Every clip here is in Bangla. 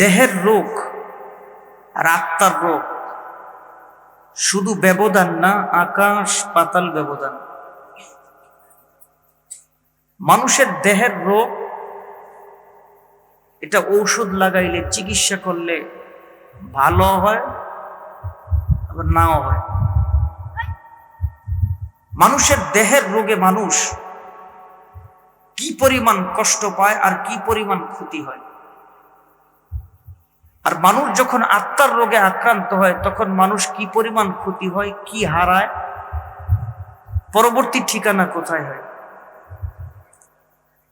দেহের রোগ আর আত্মার রোগ। শুধু ব্যবধান না, আকাশ পাতাল ব্যবধান। মানুষের দেহের রোগ, এটা ঔষধ লাগাইলে, চিকিৎসা করলে ভালো হয়, আবার নাও হয়। মানুষের দেহের রোগে মানুষ কি পরিমাণ কষ্ট পায় আর কি পরিমাণ ক্ষতি হয়? আর মানুষ যখন আত্মার রোগে আক্রান্ত হয়, তখন মানুষ কি পরিমাণ ক্ষতি হয়, কি হারায়? পরবর্তী ঠিকানা কোথায় হয়?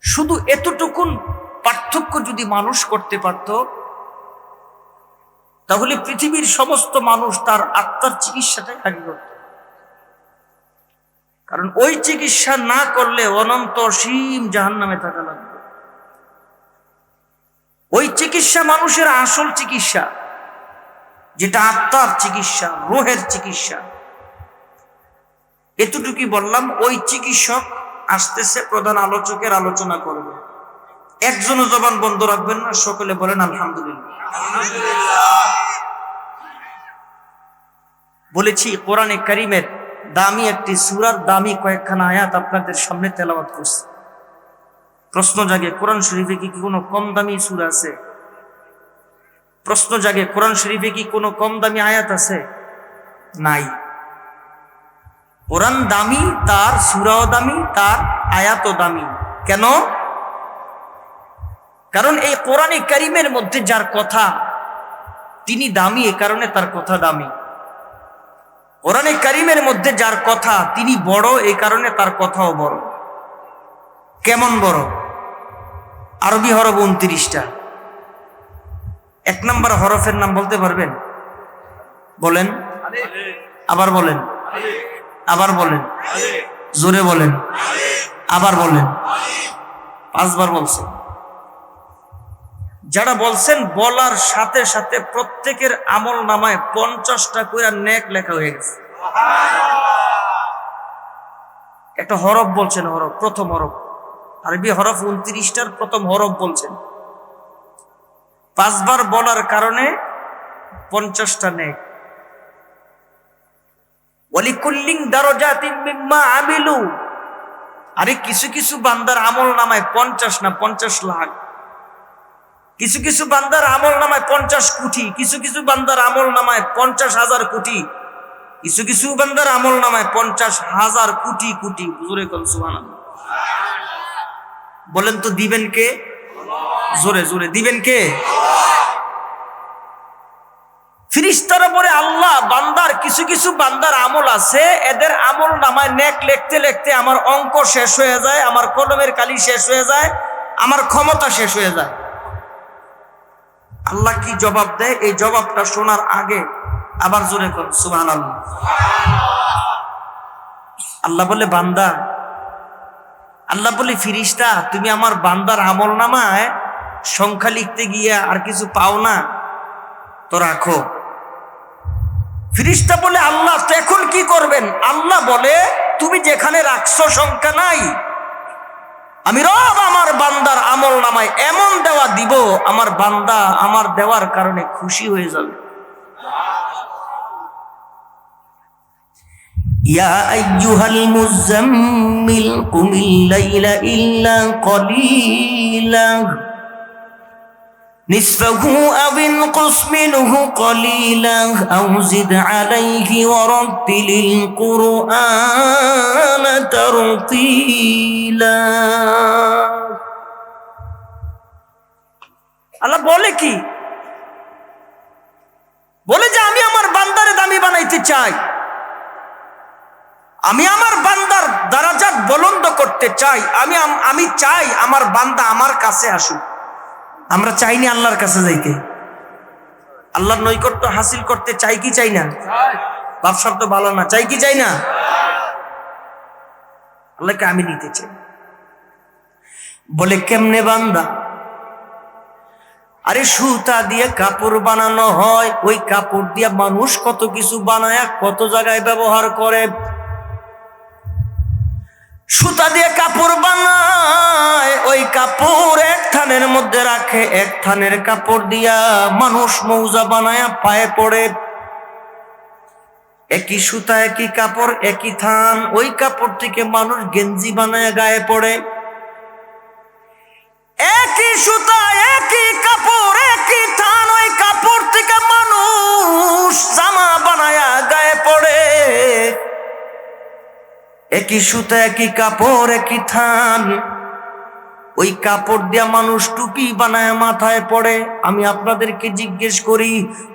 শুধু এতটুকুন পার্থক্য যদি মানুষ করতে পারত, তাহলে পৃথিবীর সমস্ত মানুষ তার আত্মার চিকিৎসাটাই আগে করত কারণ ওই চিকিৎসা না করলে অনন্ত অসীম জাহান নামে থাকা লাগবে। ওই চিকিৎসা মানুষের আসল চিকিৎসা, যেটা আত্মার চিকিৎসা, রোহের চিকিৎসা। এতটুকুই বললাম, ওই চিকিৎসক আসতেছে, প্রধান আলোচকের আলোচনা করবে। একজনও জবান বন্ধ রাখবেন না, সকলে বলেন, আলহামদুলিল্লাহ। বলেছি, কোরআনে করিমের দামি একটি সুরার দামি কয়েকখানা আয়াত আপনাদের সামনে তেলাওয়াত করছে। প্রশ্ন জাগে, কোরআন শরীফে কি কোনো কম দামি সুর আছে? প্রশ্ন জাগে, কোরআন শরীফে কি কোনো কম দামি আয়াত আছে? নাই। কোরআন দামি, তার সুরাও দামি, তার আয়াতও দামি। কেন? কারণ এই কোরআনে কারিমের মধ্যে যার কথা, তিনি দামি, এ কারণে তার কথা দামি। কোরআনে কারিমের মধ্যে যার কথা, তিনি বড় এই কারণে তার কথাও বড়। কেমন বড়? আরবি হরফ উনত্রিশটা। এক নম্বর হরফের নাম বলতে পারবেন? বলেন। আবার বলেন। আবার বলেন। জোরে বলেন। আবার বলেন। পাঁচবার বলছেন। যারা বলছেন, বলার সাথে সাথে প্রত্যেকের আমল নামায় পঞ্চাশটা করে নেক লেখা হয়ে গেছে। একটা হরফ বলছেন হরফ, প্রথম হরফ। আরবি হরফ উনত্রিশটার প্রথম হরফ বলছেন। পাঁচবার বলার কারণে পঞ্চাশটা নেক। ওয়ালিকুল্লিং দারজাতিম মিম্মা আমিলু। আরে কিছু কিছু বান্দার আমল নামায় পঞ্চাশ না পঞ্চাশ লাখ। কিছু কিছু বান্দার আমল নামায় পঞ্চাশ কোটি। কিছু কিছু বান্দার আমল নামায় পঞ্চাশ হাজার কোটি। কিছু কিছু বান্দার আমল নামায় পঞ্চাশ হাজার কোটি কোটি। জোরে কল সুবহানাল্লাহ। বলেন তো, দিবেন কে? জোরে জোরে, দিবেন কে? ফিরিস্তার পরে আল্লাহ বান্দার কিছু কিছু বান্দার আমল আছে, এদের আমল নামায় নেক লিখতে লিখতে আমার অঙ্ক শেষ হয়ে যায়, আমার কলমের কালি শেষ হয়ে যায়, আমার ক্ষমতা শেষ হয়ে যায়। আল্লাহ কি জবাব দেয়? এই জবাবটা শোনার আগে আবার জোরে কর আল্লাহ আল্লাহ বলে, বান্দা আল্লাহ বলে, ফিরিস্তা, তুমি আমার বান্দার আমল নামায় সংখ্যা লিখতে গিয়ে আর কিছু পাও না, তো রাখো। ফিরিস্তা বলে, আল্লাহ তো এখন কি করবেন? আল্লাহ বলে, তুমি যেখানে রাখছো সংখ্যা নাই, আমি রব আমার বান্দার আমল নামায় এমন দেওয়া দিব, আমার বান্দা আমার দেওয়ার কারণে খুশি হয়ে যাবে। يا أيها المزمل قم الليل إلا قليلا نصفه أو انقص منه قليلا أو زد عليه ورتل القرآن ترتيلا আল্লাহ বলে কি বলে যে আমি আমার বান্দারে দামি বানাইতে চাই আমি আমার বান্দার দারাজাত বলন্দ করতে চাই, আমি আমি চাই আমার বান্দা আমার কাছে আসুক। আমরা চাইনি আল্লাহর কাছে যাইতে। আল্লাহর নৈকট্য হাসিল করতে চাই কি চাই না? বাপ শব্দ ভালো না। চাই কি চাই না? আল্লাহকে আমি নিতে চাই। বলে কেমনে বান্দা? আরে সুতা দিয়ে কাপড় বানানো হয়, ওই কাপড় দিয়ে মানুষ কত কিছু বানায়, কত জায়গায় ব্যবহার করে। সুতা দিয়ে কাপড় বানায়, ওই কাপড় এক থানের মধ্যে রাখে, এক থানের কাপড় দিয়া মানুষ মৌজা বানায়া পায়ে পড়ে। একই সুতা, একই কাপড়, একই থান, ওই কাপড় থেকে মানুষ গেঞ্জি বানায় গায়ে পড়ে। একই সুতা, একই কাপড়, একই থান, ওই কাপড় থেকে মানুষ জামা বানায়া গায়ে পড়ে। একই সুতা, একই কাপড়, একই থান। ওই কাপড় দিয়া মানুষ টুপি বানায় মাথায় পড়ে। আমি আপনাদেরকে জিজ্ঞেস করি,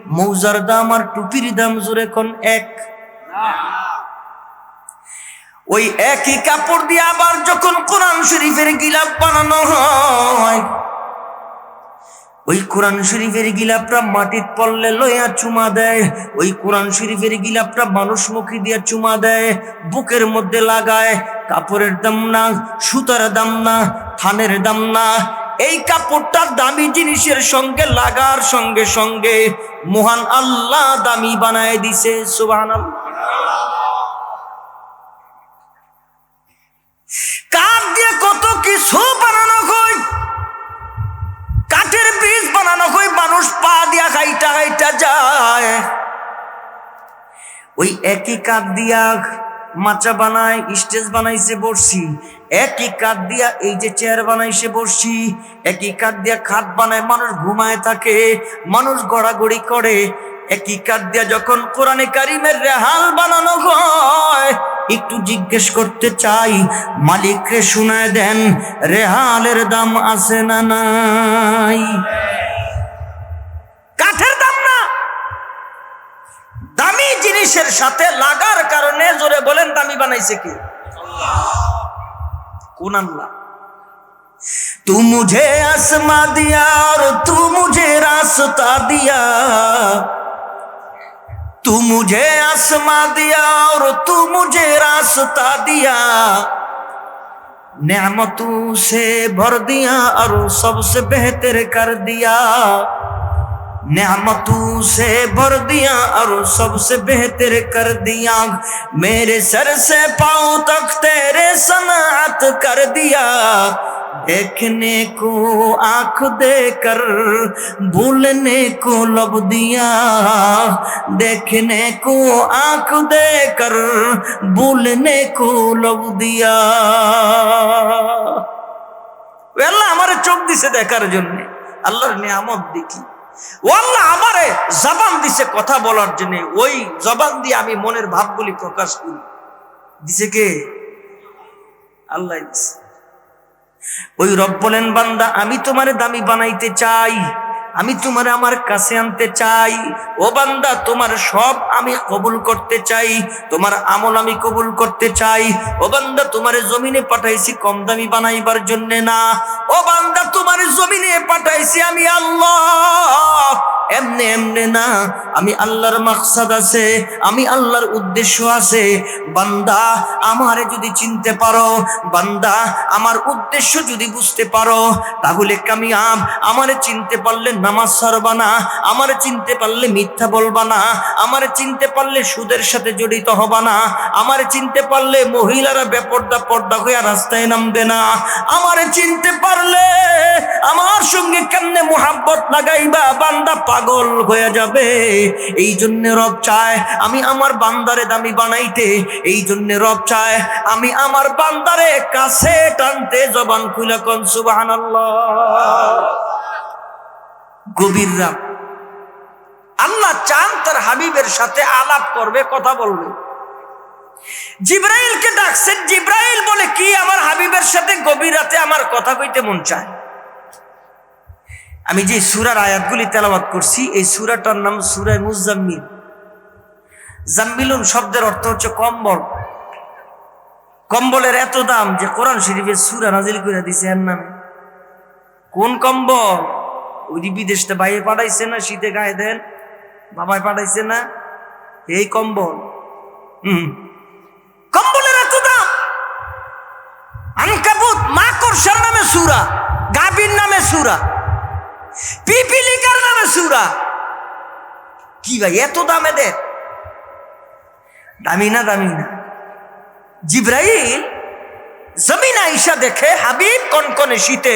মৌজার দাম আর টুপির দাম জোরে কোন এক? ওই একই কাপড় দিয়ে আবার যখন কোরআন শরীফের গিলাপ বানানো হয় ওই কোরআন শরীফের গিলাপটা মাটির পড়লে লইয়া চুমা দেয়। ওই কোরআন শরীফের গিলাপটা মানুষ মুখী দিয়ে চুমা দেয়। বুকের মধ্যে লাগায়, কাপড়ের দাম না, সুতার দাম না, থানের দাম না। এই কাপড়টা দামি জিনিসের সঙ্গে লাগার সঙ্গে সঙ্গে মহান আল্লাহ দামি বানায় দিছে সুবাহ কাঠ দিয়ে কত কিছু বানানো কাঠের ব্রিজ বানানো হয় মানুষ পা দিয়া খাইটা খাইটা যায়। ওই একই কাঠ দিয়া মাচা বানায়, স্টেজ বানাইছে বসছি একই কাঠ দিয়া এই যে চেয়ার বানাইছে বসছি একই কাঠ দিয়া খাট বানায়, মানুষ ঘুমায় থাকে, মানুষ গড়াগড়ি করে একই কাঠ দিয়া যখন কোরআনে কারিমের রেহাল বানানো হয় একটু জিজ্ঞেস করতে চাই মালিকরে শুনায় দেন রেহালের দাম আছে না নাই কাঠের দাম না দামি জিনিসের সাথে লাগার কারণে জোরে বলেন দামি বানাইছে কি কোন আল্লাহ तू मुझे आसमां दिया और तू मुझे रास्ता दिया तू मुझे आसमा दिया और तू मुझे रास्ता दिया। नेमतों से भर दिया और सबसे बेहतर कर दिया। नेमतों से भर दिया और सबसे बेहतर कर दिया। मेरे सर से पाँव तक सनात कर दिया देखने को आंख देकर भूलने को लब दिया देखने को आंख देकर भूलने को लब दिया আল্লাহ আমারে চোখ দিছে দেখার জন্য আল্লাহর নিয়ামত দেখি ও আল্লাহ আমারে জবান দিছে কথা বলার জন্য ওই জবান দিয়ে আমি মনের ভাবগুলি প্রকাশ করি দিছে কে আল্লাহ ওই রব বলেন বান্দা আমি তোমার দামি বানাইতে চাই। আমি তোমার আমার কাছে আনতে চাই। ও বান্দা, তোমার সব আমি কবুল করতে চাই। তোমার আমল আমি কবুল করতে চাই। ও বান্দা, তোমার জমিনে পাঠাইছি কম দামি বানাইবার জন্য না। ও বান্দা, তোমার জমিনে পাঠাইছি আমি আল্লাহ। এমনে এমনে না, আমি আল্লাহর মাকসাদ আছে, আমি আল্লাহর উদ্দেশ্য আছে। বান্দা, আমারে যদি চিনতে পারো, বান্দা, আমার উদ্দেশ্য যদি বুঝতে পারো, তাহলে কামিয়াব, আমারে চিনতে পারলে নামাজ সারবা না, আমারে চিনতে পারলে মিথ্যা বলবা না, আমারে চিনতে পারলে সুদের সাথে জড়িত হবা না, আমারে চিনতে পারলে মহিলারা বেপর্দা পর্দা হইয়া রাস্তায় নামবে না, আমারে চিনতে পারলে আমার সঙ্গে কেমনে মোহাব্বত লাগাইবা, বান্দা পাগল হয়ে যাবে এই জন্য রব চায় আমি আমার বান্দারে দামি বানাইতে এই জন্য রব চায় আমি আমার বান্দারে কাছে টানতে, জবান খুলে কন, সুবহানাল্লাহ। গভীর রাত। আল্লাহ চান তার হাবিবের সাথে আলাপ করবে, কথা বলবে। জিব্রাইলকে ডাকছেন জিব্রাইল বলে, কি আমার হাবিবের সাথে গভীর রাতে আমার কথা কইতে মন চায়? আমি যে সুরার আয়াতগুলি তেলাবাদ করছি, এই সুরাটার নাম সুরায় মুজাম্মিল। জাম্মিলুন শব্দের অর্থ হচ্ছে কম্বল। কম্বলের এত দাম যে কোরআন শরীফের সুরা নাজিল করে দিছে এর নামে। কোন কম্বল? ওই বিদেশটা বাইরে পাঠাইছে না, শীতে গায়ে দেন বাবাই পাঠাইছে না, এই কম্বল। হুম। কম্বলের এত দাম? আনকাবুত মাকড়সার নামে সুরা গাবির নামে সুরা, পিপিলিকার নামে সুরা। কি ভাই, এত দামে দে দামি না দামি না? জিব্রাইল জমিন আইসা দেখে হাবিব কনকনে শীতে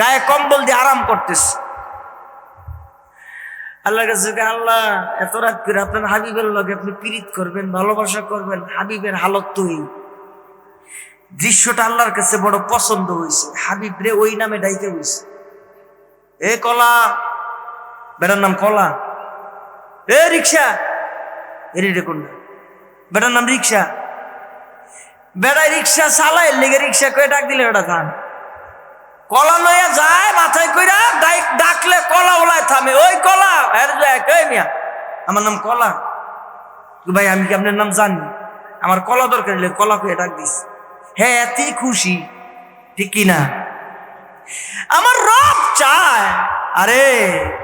গায়ে কম্বল দিয়ে আরাম করতেছে। আল্লাহর কাছে আল্লাহ, এত রাত করে আপনার হাবিবের লগে আপনি পীড়িত করবেন, ভালোবাসা করবেন, হাবিবের হালত তো এই দৃশ্যটা আল্লাহর কাছে বড় পছন্দ হয়েছে। হাবিব রে ওই নামে ডাইতে হয়েছে এ কলা, বেটার নাম কলা। এ রিক্সা। এরি দেখুন না বেটার নাম রিক্সা। বেড়াই রিক্সা চালাই লেগে রিক্সা করে ডাক দিলে ওটা থাম কলা লইয়া যায়, মাথায় কইরা ডাকলে কলা ওলায় থামে। ওই কলা মিয়া, আমার নাম কলা। ভাই, আমি কি আপনার নাম জানি? আমার কলা দরকার কলা কইয়া ডাক দিস। হ্যাঁ এতই খুশি, ঠিক কি না? আমার রব চায়, আরে,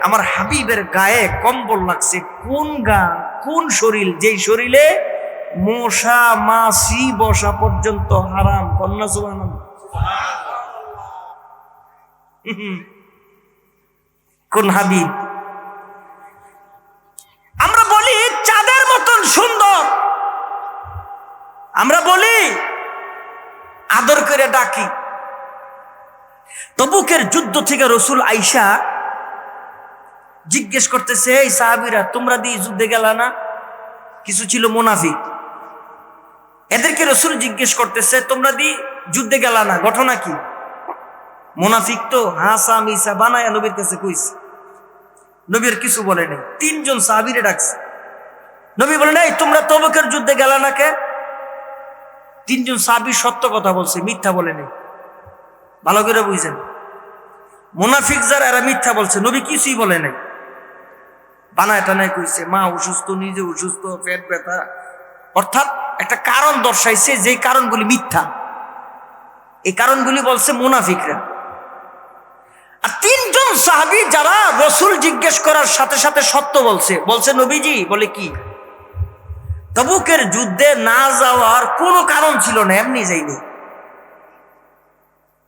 আমার হাবিবের গায়ে কম্বল লাগছে। কোন গা, কোন শরীর? যেই শরীরে মশা, মাছি, বসা পর্যন্ত হারাম। কন্যা সুবান কোন হাবিব? আমরা বলি চাঁদের মতন সুন্দর। আমরা বলি আদর করে ডাকি। তবুকের যুদ্ধ থেকে রসুল আইসা জিজ্ঞেস করতেছে, এই সাহাবিরা, তোমরা দিয়ে যুদ্ধে গেলা না? কিছু ছিল মুনাফিক? এদেরকে রসুল জিজ্ঞেস করতেছে, তোমরা দি যুদ্ধে গেলা না? ঘটনা কি? মুনাফিক তো, হাসা মিসা বানায় নবীর কাছে কইছে। নবীর কিছু বলে নেই, তিনজন সাহাবিরে ডাকছে। নবী বলে নাই তোমরা তবকের যুদ্ধে গেলা না কে? তিনজন সাহাবি সত্য কথা বলছে, মিথ্যা বলে নেই। ভালো করে বুঝছেন মুনাফিক যারা, এরা মিথ্যা বলছে, নবী কিছুই বলে নাই। বানায় টানায় কইছে, মা অসুস্থ, নিজে অসুস্থ, পেট ব্যথা। অর্থাৎ একটা কারণ দর্শাইছে যে কারণগুলি মিথ্যা। এই কারণগুলি বলছে মুনাফিকরা। আর তিনজন সাহাবি যারা রসুল জিজ্ঞেস করার সাথে সাথে সত্য বলছে। বলছে নবীজি, বলে কি? তবুকের যুদ্ধে না যাওয়ার কোনো কারণ ছিল না, এমনি যাইনি।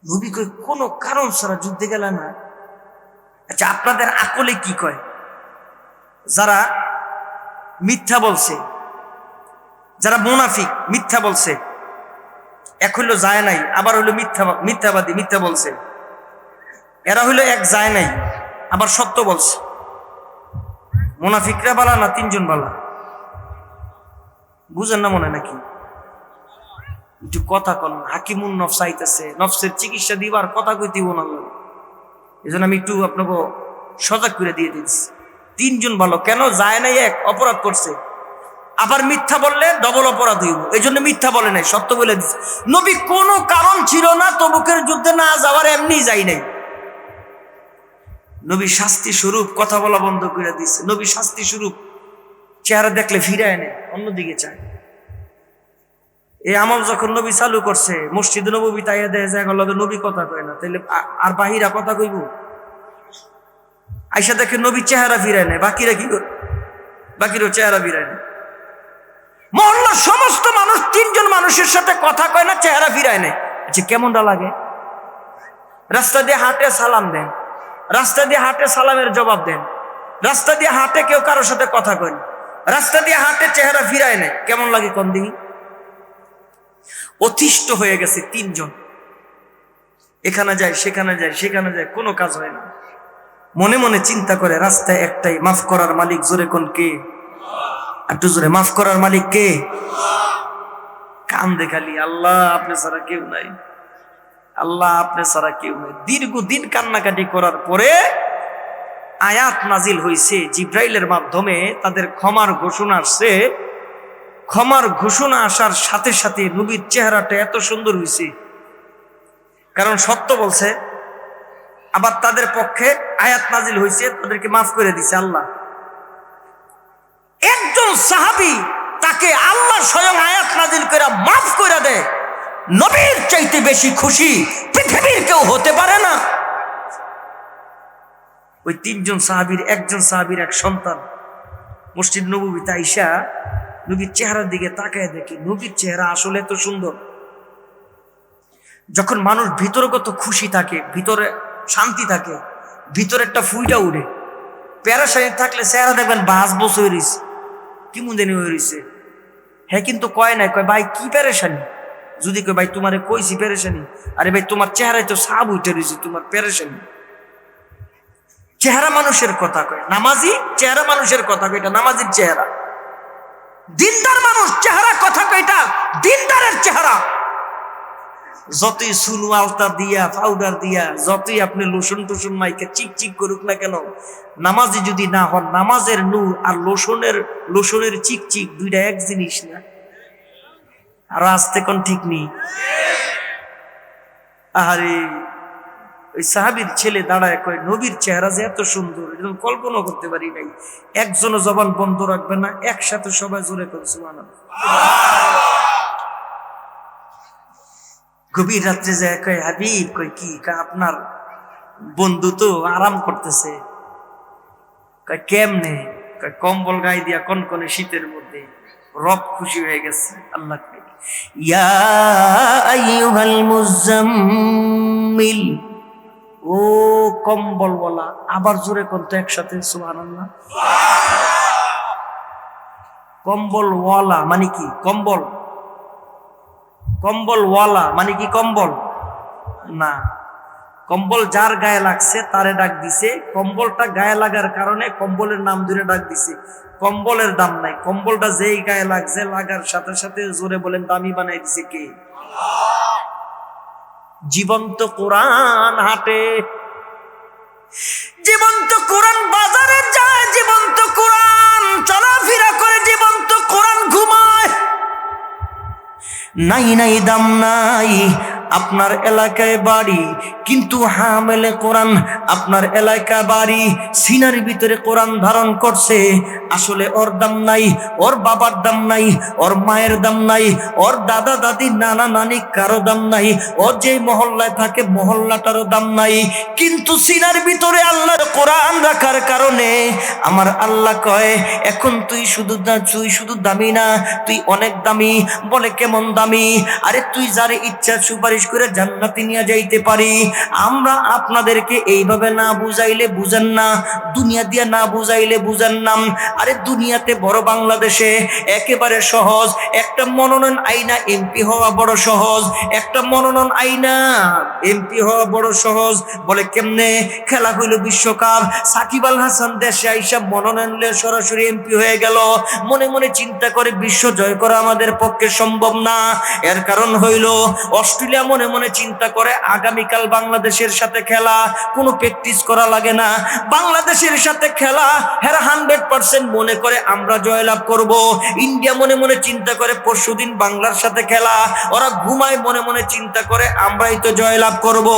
নবী কই, কোনো কারণ ছাড়া যুদ্ধে গেল না? আচ্ছা আপনাদের আকলে কি কয়? যারা মিথ্যা বলছে, যারা মুনাফিক, মিথ্যা বলছে, এক হইল যায় নাই, আবার হইল মিথ্যা মিথ্যাবাদী, মিথ্যা বলছে। এরা হইল এক যায় নাই। আবার সত্য বলছে। মুনাফিকরা বালা না তিনজন বালা? বুঝেন না মনে নাকি? একটু কথা কন। হাকিমুন নফস আইতেছে। নফসের চিকিৎসা দিবার কথা কই দিব না। এই জন্য আমি একটু আপনাকে সজাগ করে দিয়ে দিচ্ছি। তিনজন ভালো কেন যায় নাই এক? অপরাধ করছে। আবার মিথ্যা বললে ডবল অপরাধ হইব। এই জন্য মিথ্যা বলে নাই, সত্য বলে দিচ্ছে নবী কোনো কারণ ছিল না তবুকের যুদ্ধে না যাওয়ার, এমনি যাই নাই। নবী শাস্তি স্বরূপ কথা বলা বন্ধ করে দিচ্ছে নবী শাস্তি স্বরূপ চেহারা দেখলে ফিরে আনে, অন্যদিকে চায়। এই আমল যখন নবী চালু করছে, মসজিদ নবী দেয় গেল নবী কথা কয় না, তাইলে আ- আর বাহিরা কথা কইব? আইসা দেখে নবী চেহারা ফিরায় নেয় বাকিরা কি করে বাকিরও চেহারা ফিরায় নেয় মহল্লার সমস্ত মানুষ, তিনজন মানুষের সাথে কথা কয় না, চেহারা ফিরায় নেয় আচ্ছা কেমনটা লাগে? রাস্তা দিয়ে হাঁটে সালাম দেন রাস্তা দিয়ে হাটে সালামের জবাব দেন। রাস্তা দিয়ে হাটে কেউ কারোর সাথে কথা কয় রাস্তা দিয়ে হাটে চেহারা ফিরায় নেয়। কেমন লাগে কোন দিকে অতিষ্ঠ হয়ে গেছে তিনজন। এখানে যায়, সেখানে যায় সেখানে যায়, কোনো কাজ হয় না। মনে মনে চিন্তা করে, রাস্তায় একটাই, মাফ করার মালিক জোরে কোন কে? একটু জোরে, মাফ করার মালিক কে? কান দেখালি আল্লাহ, আপনি ছাড়া কেউ নাই। আল্লাহ আপনি ছাড়া কেউ নাই। দীর্ঘদিন কান্নাকাটি করার পরে আয়াত নাজিল হয়েছে জিব্রাইলের মাধ্যমে তাদের ক্ষমার ঘোষণা আসছে। ক্ষমার ঘোষণা আসার সাথে সাথে নবীর চেহারাটা এত সুন্দর হয়েছে কারণ সত্য বলছে, আবার তাদের পক্ষে আয়াত নাজিল হয়েছে তাদেরকে মাফ করে দিছে আল্লাহ। একজন সাহাবি তাকে আল্লাহ স্বয়ং আয়াত নাজিল করে মাফ করে দেয়। নবীর চাইতে বেশি খুশি পৃথিবীর কেউ হতে পারে না। ওই তিনজন সাহাবীর, একজন সাহাবীর এক সন্তান, মসজিদ নবীতে আইসা নবীর চেহারার দিকে তাকায় দেখি, নবীর চেহারা আসলে এত সুন্দর। যখন মানুষ ভিতরগত খুশি থাকে, ভিতরে শান্তি থাকে, ভিতরে একটা ফুইটা উড়ে প্যারাসাইড থাকলে চেহারা দেখবেন বাস বসে হয়ে কি মুন্দে হয়ে রয়েছে হ্যাঁ কিন্তু কয় নাই, কয়, ভাই, কি প্যারেশানি যদি কই ভাই, তোমারে কইছি পেরেশানি। আরে ভাই, তোমার চেহারায় তো সাব উঠে রয়েছে, তোমার পেরেশানি। চেহারা মানুষের কথা কয়, নামাজি চেহারা মানুষের কথা কয়, এটা নামাজির চেহারা। দিনদার মানুষ, চেহারা কথা কয়, এটা দিনদারের চেহারা। যতই সুলু আলতা দিয়া, পাউডার দিয়া, যতই আপনি লোশন টোশন মাইকে চিক চিক করুক না কেন, নামাজি যদি না হন, নামাজের নূর আর লোশনের লোশনের চিক চিক দুইটা এক জিনিস না। আরও আসতে কোন ঠিক নেই। আরে ওই সাহাবির ছেলে দাঁড়ায় কয় নবীর চেহারা যে এত সুন্দর এটা কল্পনা করতে পারি নাই। একজনও জবান বন্ধ রাখবে না একসাথে সবাই জোরে করে সুবহানাল্লাহ। গভীর রাত্রে যায় কয় হাবিব কয় কি আপনার বন্ধু তো আরাম করতেছে। কয় কেমনে? কম্বল গায়ে দিয়া কনকনে শীতের মধ্যে রব খুশি হয়ে গেছে আল্লাহ কয়, ইয়া আইয়ুহাল মুজাম্মিল ও কম্বল বলা আবার জোরে করতো একসাথে, সুবহানাল্লাহ। কম্বল ওয়ালা মানে কি? কম্বল। কম্বল ওয়ালা মানে কি কম্বল? না। কম্বল যার গায়ে লাগছে তারে ডাক দিছে। কম্বলটা গায়ে লাগার কারণে কম্বলের নাম ধরে ডাক দিছে। কম্বলের দাম নাই। কম্বলটা যেই গায়ে লাগছে লাগার সাথে সাথে জোরে বলেন, দামি বানাই দিছে কে? জীবন্ত কোরআন হাটে। জীবন্ত কোরআন বাজারে যায়, জীবন্ত কোরআন চলাফেরা করে, জীবন্ত কোরআন ঘুমায়। নাই নাই, দাম নাই। আপনার এলাকায় বাড়ি, কিন্তু হামেলে কোরআন আপনার এলাকায় বাড়ি, সিনার ভিতরে কোরআন ধারণ করছে। আসলে ওর দাম নাই, ওর বাবার দাম নাই, ওর মায়ের দাম নাই, ওর দাদা দাদি নানা নানি কারও দাম নাই, ও যে মহল্লায় থাকে মহল্লাটারও দাম নাই। কিন্তু সিনার ভিতরে আল্লাহর কোরআন রাখার কারণে আমার আল্লাহ কয়, এখন তুই শুধু তুই শুধু দামি না, তুই অনেক দামি, বলে কেমন দামি? আরে তুই যারে ইচ্ছা সুপারিশ করে জান্নাতে নিয়ে যাইতে পারি। আমরা আপনাদেরকে এইভাবে না বুঝাইলে বুঝেন না, দুনিয়া দিয়ে না বুঝাইলে বুঝেন না। আরে দুনিয়াতে বড় বাংলাদেশে একেবারে সহজ, একটা মনোনয়ন আইনা এমপি হওয়া বড় সহজ, একটা মনোনয়ন আইনা এমপি হওয়া বড় সহজ। বলে কেমনে? খেলা হইল বিশ্বকাপ, সাকিব আল হাসান দেশে আইসা মনোনয়ন নিয়ে সরাসরি এমপি হয়ে গেল। মনে মনে চিন্তা করে, বিশ্ব জয় করা আমাদের পক্ষে সম্ভব না। এর কারণ হইল, অস্ট্রেলিয়া মনে মনে চিন্তা করে, আগামীকাল বাংলাদেশের সাথে খেলা, কোনো প্র্যাকটিস করা লাগে না। বাংলাদেশের সাথে খেলা, হেরা হান্ড্রেড পার্সেন্ট মনে করে আমরা জয়লাভ করব। ইন্ডিয়া মনে মনে চিন্তা করে, পরশুদিন বাংলার সাথে খেলা। ওরা ঘুমায় মনে মনে চিন্তা করে, আমরাই তো জয়লাভ করব।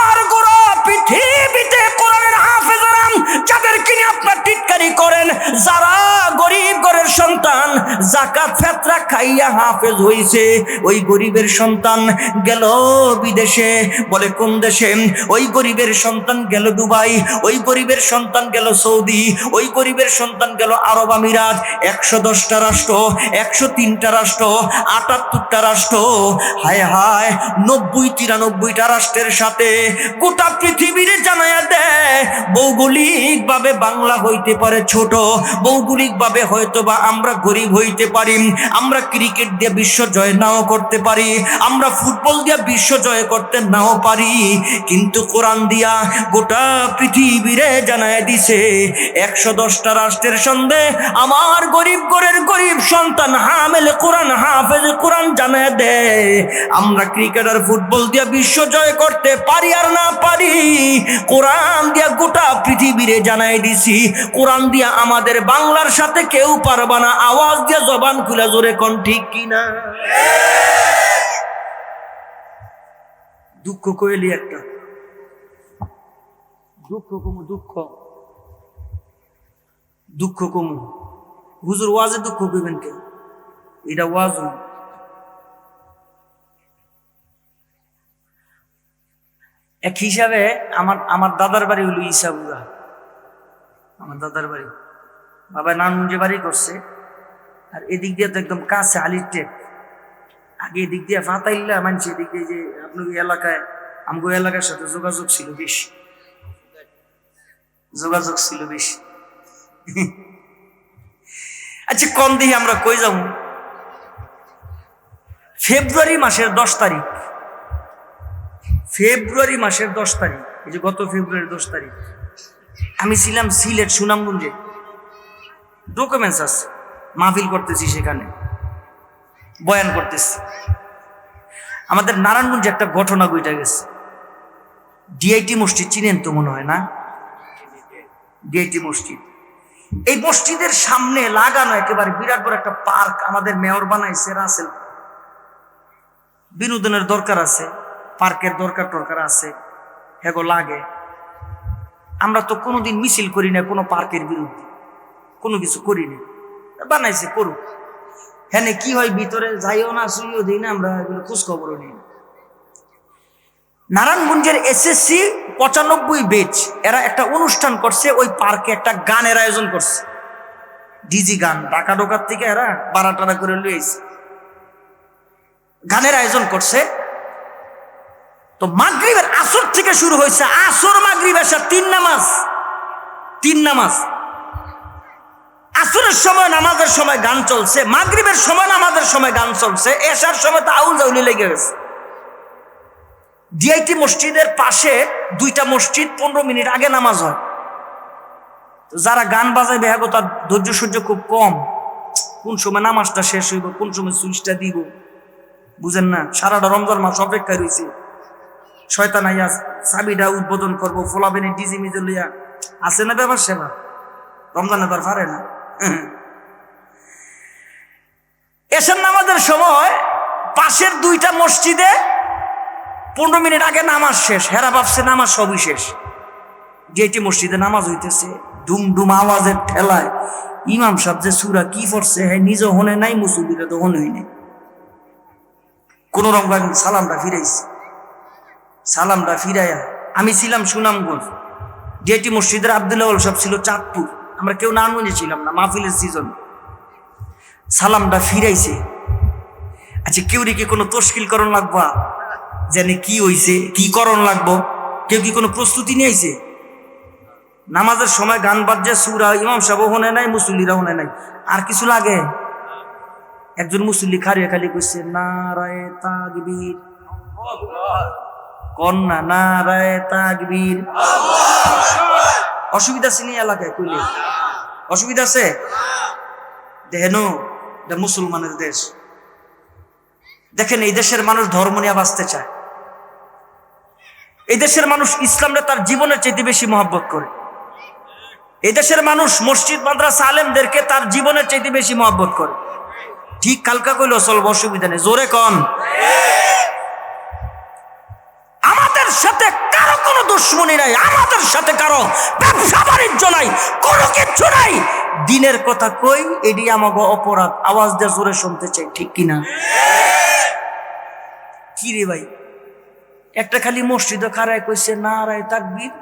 আর গোড়া পৃথিবীতে সন্তান জাকাত ফেতরা খাইয়া হাফেজ হইছে, ওই গরিবের সন্তান গেল বিদেশে? বলে, কোন দেশে? ওই গরিবের সন্তান গেল দুবাই, ওই গরিবের সন্তান গেল সৌদি, ওই গরিবের সন্তান গেল আরব আমিরাত। একশো দশটা রাষ্ট্র, একশো তিনটা রাষ্ট্র, আটাত্তরটা রাষ্ট্র। হায় হায়, নব্বই তিরানব্বইটা রাষ্ট্রের সাথে গোটা পৃথিবীর জানায়া ভৌগোলিক ভাবে বাংলা হইতে পারে ছোট ভৌগোলিক ভাবে হয়তো বা আমরা গরিব হইতে পারি, আমরা ক্রিকেট দিয়ে বিশ্ব জয় নাও করতে পারি, আমরা ফুটবল দিয়ে বিশ্ব জয় করতে নাও পারি, কিন্তু কোরআন দিয়া গোটা পৃথিবীরে জানায় দিছে, একশো দশটা রাষ্ট্রের সন্ধে আমার গরিব গরের গরিব সন্তান হামেলে কোরআন, হাফেজ কোরআন জানায় দেয় আমরা ক্রিকেট আর ফুটবল দিয়ে বিশ্ব জয় করতে পারি আর না পারি, কোরআন দিয়া গোটা পৃথিবীরে জানাই দিছি, কোরআন দিয়া আমাদের বাংলার সাথে কেউ পারবা না। আওয়াজ দিয়ে জবান খুলে জোরে কোন, ঠিক কিনা দুঃখ কইলি একটা। দুঃখ কমু, দুঃখ। দুঃখ কমু। হুজুর ওয়াজে দুঃখ কইবেন কে এটা ওয়াজ না। এক হিসাবে আমার আমার দাদার বাড়ি হইল ইসাবুরা আমার দাদার বাড়ি। বাবা নানুঞ্জে বাড়ি করছে। আর এদিক দিয়ে তো একদম কাছে আলির টেপ আগে এদিক দিয়ে ফাতাইল্লা, মানছে এদিক দিয়ে যে আপনার এলাকায়, আমগো এলাকার সাথে যোগাযোগ ছিল বেশ। যোগাযোগ ছিল বেশ। আচ্ছা কম দিই আমরা কই যাব? ফেব্রুয়ারি মাসের দশ তারিখ। ফেব্রুয়ারি মাসের দশ তারিখ, এই যে গত ফেব্রুয়ারি দশ তারিখ। আমি ছিলাম সিলেট সুনামগঞ্জে। ডকুমেন্টস আছে। মাহফিল করতেছি সেখানে। বয়ান করতেছি। আমাদের নারায়ণগঞ্জে একটা ঘটনা বইটা গেছে। ডিআইটি মসজিদ, চিনেন তো মনে হয় না? ডিআইটি মসজিদ। এই মসজিদের সামনে লাগানো একেবারে বিরাট বড় একটা পার্ক আমাদের মেয়র বানাইছে রাসেল। বিনোদনের দরকার আছে। পার্কের দরকার টরকার আছে, হেগো লাগে। আমরা তো কোনোদিন মিছিল করি না কোনো পার্কের বিরুদ্ধে। কোনো কিছু করি না। বানাইছে, করুক। হ্যাঁ কি হয় ভিতরে, যাইও না, শুইও দিই না, আমরা এগুলো খোঁজ খবরও নিই না। নারায়ণগঞ্জের এসএসসি পঁচানব্বই বেচ এরা একটা অনুষ্ঠান করছে, ওই পার্কে একটা গানের আয়োজন করছে। ডিজি গান ডাকা ডোকার থেকে এরা বাড়া টাড়া করে লুয়েছে গানের আয়োজন করছে। তো মাগরিবের আসর থেকে শুরু হয়েছে আসর, মাগরিব এসা তিন নামাজ। তিন নামাজ। আসরের সময় নামাজের সময় গান চলছে, মাগরিবের সময় নামাজের সময় গান চলছে এসার সময় তো আউল জাউলি লেগে গেছে। ডিআইটি মসজিদের পাশে দুইটা মসজিদ পনেরো মিনিট আগে নামাজ হয়। যারা গান বাজায় বেহাগো তার ধৈর্য সহ্য খুব কম। কোন সময় নামাজটা শেষ হইব, কোন সময় সুইচটা দিব? বুঝেন না? সারাটা রমজান মাস অপেক্ষায় রয়েছে শয়তান আইয়া চাবিটা উদ্বোধন করব ফোলাবেনি ডিজি মিজে লইয়া। আছে না ব্যাপার সেবা? রমজানে তার পারে না। এসব নামাজের সময় পাশের দুইটা মসজিদে পনেরো মিনিট আগে নামাজ শেষ, হেরা ভাবছে নামাজ সবই শেষ। যেটি মসজিদে নামাজ হইতেছে ডুম ডুম আওয়াজের ঠেলায় ইমাম সাহেব যে সুরা কি পড়ছে হ্যাঁ নিজে হনে নাই মুসুলিরা তো হনই নেই। কোন রকম সালামটা ফিরাইছে। সালামটা ফিরাইয়া, আমি ছিলাম সুনামগঞ্জ। যেটি মসজিদের আবদুল্লাহ সব ছিল চাঁদপুর। আমরা কেউ নারায়ণগঞ্জে ছিলাম না, মাহফিলের সিজন সালামটা ফিরাইছে। আচ্ছা কেউ কি কোনো তশকিল করণ লাগবা? জানে কি হইছে, কি করণ লাগবো? কেউ কি কোনো প্রস্তুতি নিয়েছে নামাজের সময় গান বাজছে, সুরা, ইমাম সাহেব হনে নাই মুসল্লিরা হনে নাই। আর কিছু লাগে? একজন মুসল্লি খারিয়ে খালি কইছে, নারায় তাকবীর কন্যা নারায় তাকবীর। অসুবিধা আছে এলাকায় কইলে? অসুবিধা আছে? দেখেন এটা মুসলমানের দেশ। দেখেন এই দেশের মানুষ ধর্ম নিয়ে বাঁচতে চায়। এই দেশের মানুষ ইসলামটা তার জীবনের চাইতে বেশি মহব্বত করে। এই দেশের মানুষ মসজিদ, মাদ্রাসা আলেমদেরকে তার জীবনের চাইতে বেশি মহব্বত করে। ঠিক কালকা কইল, চলব, অসুবিধা নেই। জোরে কন। আমাদের সাথে কারও কোনো দুশ্মনী নাই, আমাদের সাথে কারও ব্যবসা বাণিজ্য নাই, কোনো কিচ্ছু নাই। দিনের কথা কই এটি আমাকে অপরাধ। আওয়াজ দিয়ে জোরে শুনতে চাই, ঠিক কিনা? কি রে ভাই? একটা খালি মসজিদে খারায় কইছে না রায় তাকবীর।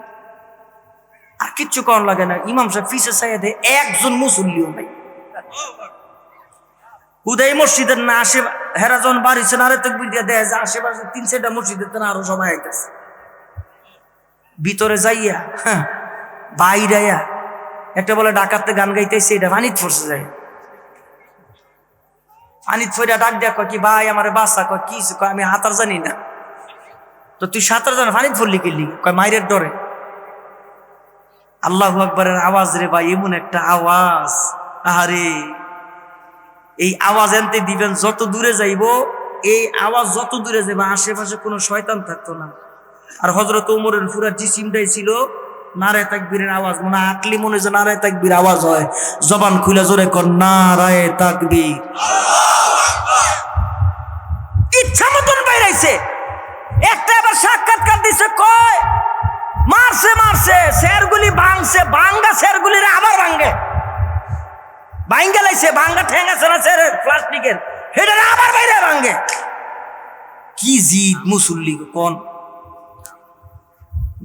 আর কিচ্ছু কর লাগে না। ইমাম সাহেব ফিসে সাইয়াদে একজন মুসল্লিও নাই। হুদাই মসজিদের না আসে হেরা যখন বাড়িছে না আরে তকবির দিয়ে যে আশেপাশে তিন চারটা মসজিদের তো আরও সবাই আইতেছে। ভিতরে যাইয়া হ্যাঁ, বাইরাইয়া একটা বলে ডাকাতে গান গাইতেছে এটা পানিত ফরসে যায় পানিত ফইরা ডাক দেয়া কয় কি ভাই আমার বাসা কয় কি? কয় আমি হাতার জানি না। তো তুই সাঁতার জানা? পানিত ফরলি কেলি কয় মাইরের ডরে। আল্লাহ আকবরের আওয়াজ রে ভাই এমন একটা আওয়াজ। আহারে। এই আওয়াজ এনতে দিবেন, যত দূরে যাইব, এই আওয়াজ যত দূরে যাবে আশেপাশে কোনো শয়তান থাকতো না। আর হজরত উমরের পুরা জিসিমটাই ছিল নারায় তাকবীরের আওয়াজ, মনে আটলি মনে যে নারায় তাকবীর আওয়াজ হয়। জবান খুলে জোরে কর নারায় তাকবীর। ইচ্ছা মতন বাইরাইছে। একটা এবার সাক্ষাৎকার দিছে, কয়, মারছে মারছে, শেরগুলি ভাঙছে, ভাঙ্গা শেরগুলিরে আবার ভাঙ্গে। ভাঙ্গে লাইছে, ভাঙ্গা ঠ্যাং আছে না শেরের প্লাস্টিকের সেটা আবার বাইরে ভাঙ্গে। কি জিদ মুসল্লি কোন।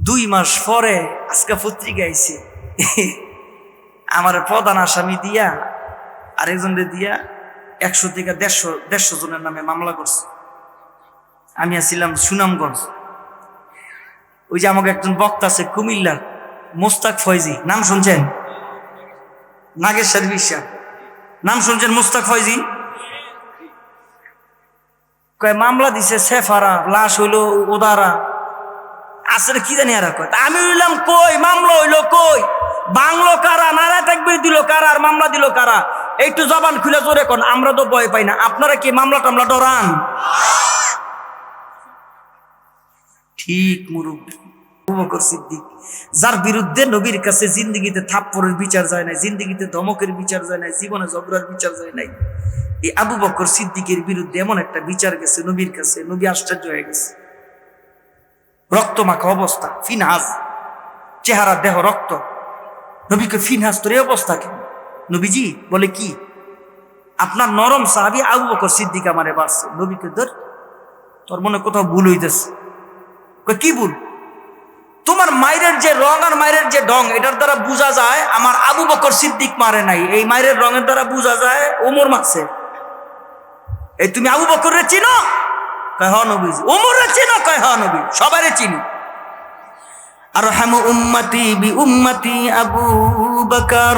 দুই মাস পরে আজকে পত্রিকা আইছে। আমার প্রধান আসামি দিয়া আরেকজনরে দিয়া একশো থেকে দেড়শো দেড়শো জনের নামে মামলা করছে। আমি আছিলাম সুনামগঞ্জ। ওই যে আমাকে একজন বক্তা আছে কুমিল্লার, মোস্তাক ফয়জি, নাম শুনছেন? নাগেশ্বর বিশ্বাস। নাম শুনছেন মুস্তাক ফয়জি? মামলা দিছে, সেফারা, লাশ হইল ওদারা আসলে কি জানি আর আমি হইলাম কই, মামলা হইল কই? বাংলো কারা নারায় থাকবে দিল কারা, আর মামলা দিল কারা? একটু জবান খুলে জোরে কন, আমরা তো ভয় পাই না। আপনারা কি মামলা টামলা ডরান? ঠিক মুরব্বী। বকর সিদ্দিক। যার বিরুদ্ধে নবীর কাছে জিন্দগিতে থাপ্পরের বিচার যায় নাই, জিন্দগিতে ধমকের বিচার যায় নাই, জীবনে ঝগড়ার বিচার যায় নাই। এই আবু বকর সিদ্দিকের বিরুদ্ধে এমন একটা বিচার গেছে নবীর কাছে, নবী আশ্চর্য হয়ে গেছে। রক্ত মাখা অবস্থা, ফিনহাস। চেহারা, দেহ, রক্ত। নবীকে ফিনহাস তোর এই অবস্থা কেন? নবীজি বলে কি? আপনার নরম সাহাবি আবু বকর সিদ্দিক আমারে বাড়ছে। নবীকে ধর, তোর মনে কোথাও ভুল হইতেছে। কি ভুল? তোমার মায়ের যে রং আর মায়ের যে ডং এটার দ্বারা বোঝা যায় আমার আবু বকর সিদ্দিক মারে নাই। এই মায়ের রঙের দ্বারা বোঝা যায় ওমর মারছে। এই তুমি আবু বকরের চিনো? কয় হ নবী ওমরে চিনো? কয় হ নবী সবারে চিনি। আর হ্যাম উম্মতি বি উম্মতি আবু বকর।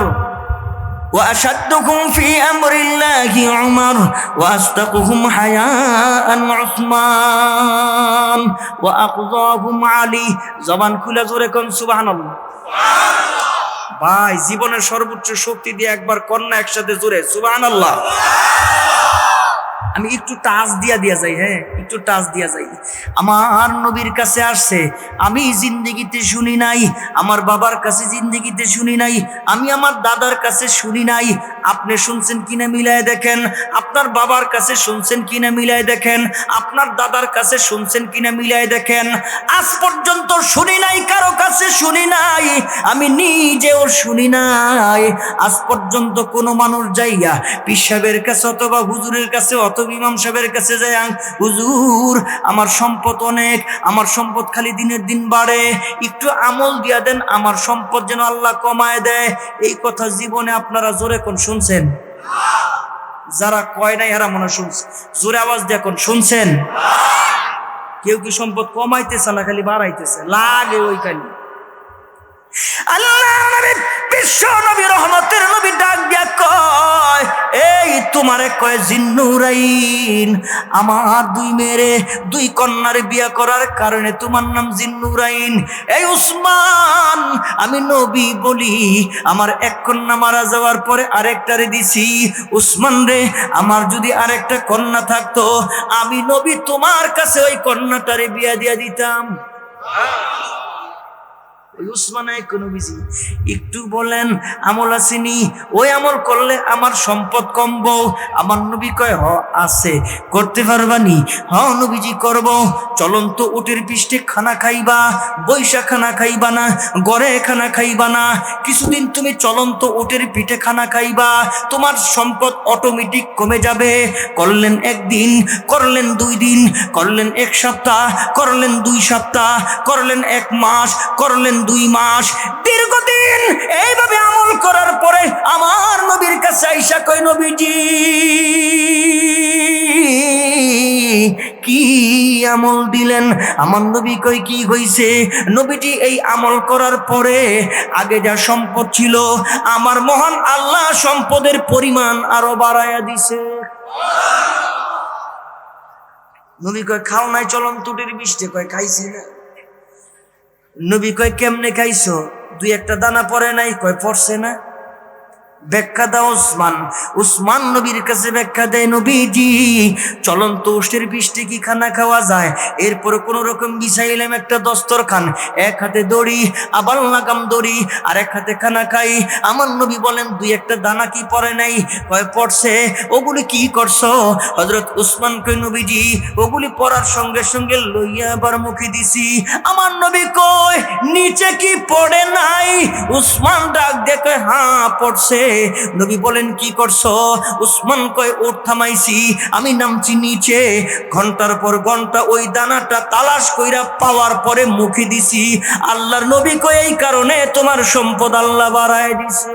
وأشدهم في أمر الله عمر وأصدقهم حياء عثمان وأقضاهم علي জবান খুলে জোরে কোন সুবহানাল্লাহ ভাই জীবনের সর্বোচ্চ শক্তি দিয়ে একবার কন্যা একসাথে জোরে সুবহানাল্লাহ আমি একটু টাচ দিয়া দিয়া যাই হ্যাঁ? একটু টাচ দিয়া যাই। আমার নবীর কাছে আসছে, আমি জিন্দগিতে শুনি নাই, আমার বাবার কাছে জিন্দগিতে শুনি নাই, আমি আমার দাদার কাছে শুনি নাই। আপনি শুনছেন কিনা মিলায় দেখেন? আপনার বাবার কাছে শুনছেন কিনা মিলায় দেখেন? আপনার দাদার কাছে শুনছেন কিনা মিলায় দেখেন? আজ পর্যন্ত শুনি নাই, কারও কাছে শুনি নাই, আমি নিজেও শুনি নাই। আজ পর্যন্ত কোনো মানুষ যাইয়া পিসাবের কাছে অথবা হুজুরের কাছে অথবা ইমাম সাহেবের কাছে যায় হুজুর, আমার সম্পদ অনেক, আমার সম্পদ খালি দিনের দিন বাড়ে, একটু আমল দিয়া দেন, আমার সম্পদ যেন আল্লাহ কমায় দেয়। এই কথা জীবনে আপনারা জোরে কোন শুনছেন? যারা কয় নাই এরা মনে শুনছে। জোরে আওয়াজ দিয়ে কোন শুনছেন? কেউ কি সম্পদ কমাইতেছে না, খালি বাড়াইতেছে? লাগে ওইখানে। আল্লাহ নবী বিশ্ব নবী, রহমতের নবী ডাক দিয়া কয়, এই তোমারে কয় জিন্নুরাইন, আমার দুই মেরে দুই কন্যার বিয়া করার কারণে তোমার নাম জিন্নুরাইন। এই উসমান, আমি নবী বলি, আমার এক কন্যা মারা যাওয়ার পরে আরেকটারে দিছি। উসমান রে, আমার যদি আরেকটা কন্যা থাকতো, আমি নবী তোমার কাছে ওই কন্যাটারে বিয়া দিয়া দিতাম। একটু বলেন, আমল আসেনি? ওই আমল করলে আমার সম্পদ কমব আমার নবী কয়, হ, আছে। করতে পারবানি হ, নবীজি, করব। চলন্ত উটের পৃষ্ঠে খানা খাইবা বৈশা খানা খাইবা না, গড়ে খানা খাইবা না। কিছুদিন তুমি চলন্ত উটের পিঠে খানা খাইবা, তোমার সম্পদ অটোমেটিক কমে যাবে। করলেন একদিন, করলেন দুই দিন, করলেন এক সপ্তাহ, করলেন দুই সপ্তাহ, করলেন এক মাস, করলেন দুই মাস দীর্ঘদিন এইভাবে আমল করার পরে আমার নবীর কাছে আইসা কই নবীজি, কি আমল দিলেন? আমার নবী কই কি হইছে? নবীজি এই আমল করার পরে আগে যা সম্পদ ছিল, আমার মহান আল্লাহ সম্পদের পরিমাণ আরও বাড়ায়া দিছে। নবী কয়, খাও নাই, চলন তুটির বৃষ্টি। কয়, খাইছি না। নবী কয় কেমনে খাইছো? দুই একটা দানা পরে নাই কয় পড়ছে না? ব্যাখ্যা দাও উসমান উসমান নবীর কাছে ব্যাখ্যা দেয় নবীজি, চলন্ত উষ্টের বৃষ্টি কি খানা খাওয়া যায়? এরপরে কোন রকম বিছাইলাম একটা দস্তরখান এক হাতে দড়ি, আবার লাগাম দড়ি আর এক হাতে খানা খাই। আমার নবী বলেন, দুই একটা দানা কি পরে নাই? কয়, পড়ছে। ওগুলি কি করছ? হজরত উসমান কই নবীজি, ওগুলি পড়ার সঙ্গে সঙ্গে লইয়া আবার মুখে দিছি। আমার নবী কয়, নিচে কি পড়ে নাই? উসমান ডাক দেখে হ্যাঁ পড়ছে। নবী বলেন, কি করছ? উসমান কয় ওর থামাইছি, আমি নামছি নিচে। ঘণ্টার পর ঘণ্টা ওই দানাটা তালাশ কইরা পাওয়ার পরে মুখে দিছি। আল্লাহর নবী কয়, এই কারণে তোমার সম্পদ আল্লাহ বাড়ায় দিছে।